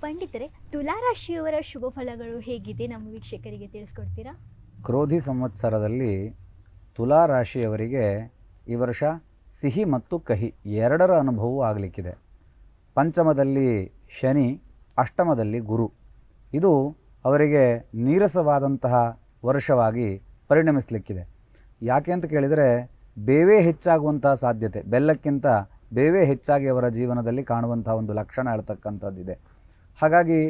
ಪಂಡಿತರೆ, ತುಲಾರಾಶಿಯವರ ಶುಭ ಫಲಗಳು ಹೇಗಿದೆ ನಮ್ಮ ವೀಕ್ಷಕರಿಗೆ ತಿಳಿಸ್ಕೊಡ್ತೀರಾ? ಕ್ರೋಧಿ ಸಂವತ್ಸರದಲ್ಲಿ ತುಲಾ ರಾಶಿಯವರಿಗೆ ಈ ವರ್ಷ ಸಿಹಿ ಮತ್ತು ಕಹಿ ಎರಡರ ಅನುಭವವೂ ಆಗಲಿಕ್ಕಿದೆ. ಪಂಚಮದಲ್ಲಿ ಶನಿ, ಅಷ್ಟಮದಲ್ಲಿ ಗುರು. ಇದು ಅವರಿಗೆ ನೀರಸವಾದಂತಹ ವರ್ಷವಾಗಿ ಪರಿಣಮಿಸಲಿಕ್ಕಿದೆ. ಯಾಕೆ ಅಂತ ಕೇಳಿದರೆ, ಬೇವೇ ಹೆಚ್ಚಾಗುವಂತಹ ಸಾಧ್ಯತೆ, ಬೆಲ್ಲಕ್ಕಿಂತ ಬೇವೇ ಹೆಚ್ಚಾಗಿ ಅವರ ಜೀವನದಲ್ಲಿ ಕಾಣುವಂತಹ ಒಂದು ಲಕ್ಷಣ ಹೇಳ್ತಕ್ಕಂಥದ್ದಿದೆ. ಹಾಗಾಗಿ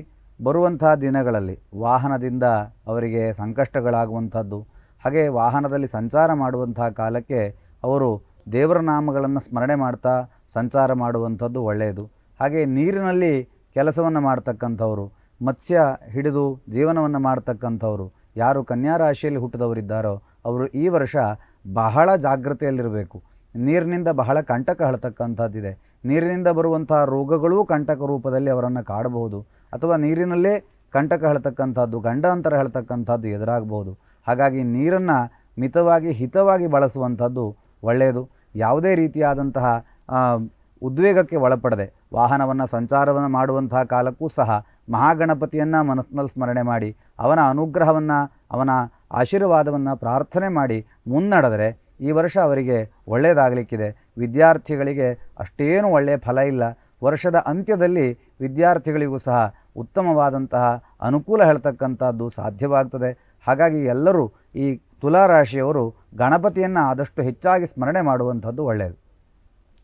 ಬರುವಂಥ ದಿನಗಳಲ್ಲಿ ವಾಹನದಿಂದ ಅವರಿಗೆ ಸಂಕಷ್ಟಗಳಾಗುವಂಥದ್ದು, ಹಾಗೆ ವಾಹನದಲ್ಲಿ ಸಂಚಾರ ಮಾಡುವಂಥ ಕಾಲಕ್ಕೆ ಅವರು ದೇವರ ನಾಮಗಳನ್ನು ಸ್ಮರಣೆ ಮಾಡ್ತಾ ಸಂಚಾರ ಮಾಡುವಂಥದ್ದು ಒಳ್ಳೆಯದು. ಹಾಗೆ ನೀರಿನಲ್ಲಿ ಕೆಲಸವನ್ನು ಮಾಡ್ತಕ್ಕಂಥವರು, ಮತ್ಸ್ಯ ಹಿಡಿದು ಜೀವನವನ್ನು ಮಾಡ್ತಕ್ಕಂಥವರು, ಯಾರು ಕನ್ಯಾ ರಾಶಿಯಲ್ಲಿ ಹುಟ್ಟಿದವರಿದ್ದಾರೋ ಅವರು ಈ ವರ್ಷ ಬಹಳ ಜಾಗ್ರತೆಯಲ್ಲಿರಬೇಕು. ನೀರಿನಿಂದ ಬಹಳ ಕಂಟಕ ಹಳ್ತಕ್ಕಂಥದ್ದಿದೆ ನೀರಿನಿಂದ ಬರುವಂತಹ ರೋಗಗಳೂ ಕಂಟಕ ರೂಪದಲ್ಲಿ ಅವರನ್ನು ಕಾಡಬಹುದು. ಅಥವಾ ನೀರಿನಲ್ಲೇ ಕಂಟಕ ಹೇಳ್ತಕ್ಕಂಥದ್ದು, ಗಂಡಾಂತರ ಹೇಳ್ತಕ್ಕಂಥದ್ದು ಎದುರಾಗಬಹುದು. ಹಾಗಾಗಿ ನೀರನ್ನು ಮಿತವಾಗಿ, ಹಿತವಾಗಿ ಬಳಸುವಂಥದ್ದು ಒಳ್ಳೆಯದು. ಯಾವುದೇ ರೀತಿಯಾದಂತಹ ಉದ್ವೇಗಕ್ಕೆ ಒಳಪಡದೆ ವಾಹನವನ್ನು ಸಂಚಾರವನ್ನು ಮಾಡುವಂತಹ ಕಾಲಕ್ಕೂ ಸಹ ಮಹಾಗಣಪತಿಯನ್ನು ಮನಸ್ಸಿನಲ್ಲಿ ಸ್ಮರಣೆ ಮಾಡಿ ಅವನ ಅನುಗ್ರಹವನ್ನು, ಅವನ ಆಶೀರ್ವಾದವನ್ನು ಪ್ರಾರ್ಥನೆ ಮಾಡಿ ಮುನ್ನಡೆದರೆ ಈ ವರ್ಷ ಅವರಿಗೆ ಒಳ್ಳೆಯದಾಗಲಿಕ್ಕಿದೆ ವಿದ್ಯಾರ್ಥಿಗಳಿಗೆ ಅಷ್ಟೇನೂ ಒಳ್ಳೆಯ ಫಲ ಇಲ್ಲ. ವರ್ಷದ ಅಂತ್ಯದಲ್ಲಿ ವಿದ್ಯಾರ್ಥಿಗಳಿಗೂ ಸಹ ಉತ್ತಮವಾದಂತಹ ಅನುಕೂಲ ಹೇಳ್ತಕ್ಕಂಥದ್ದು ಸಾಧ್ಯವಾಗ್ತದೆ. ಹಾಗಾಗಿ ಎಲ್ಲರೂ ಈ ತುಲಾರಾಶಿಯವರು ಗಣಪತಿಯನ್ನು ಆದಷ್ಟು ಹೆಚ್ಚಾಗಿ ಸ್ಮರಣೆ ಮಾಡುವಂಥದ್ದು ಒಳ್ಳೆಯದು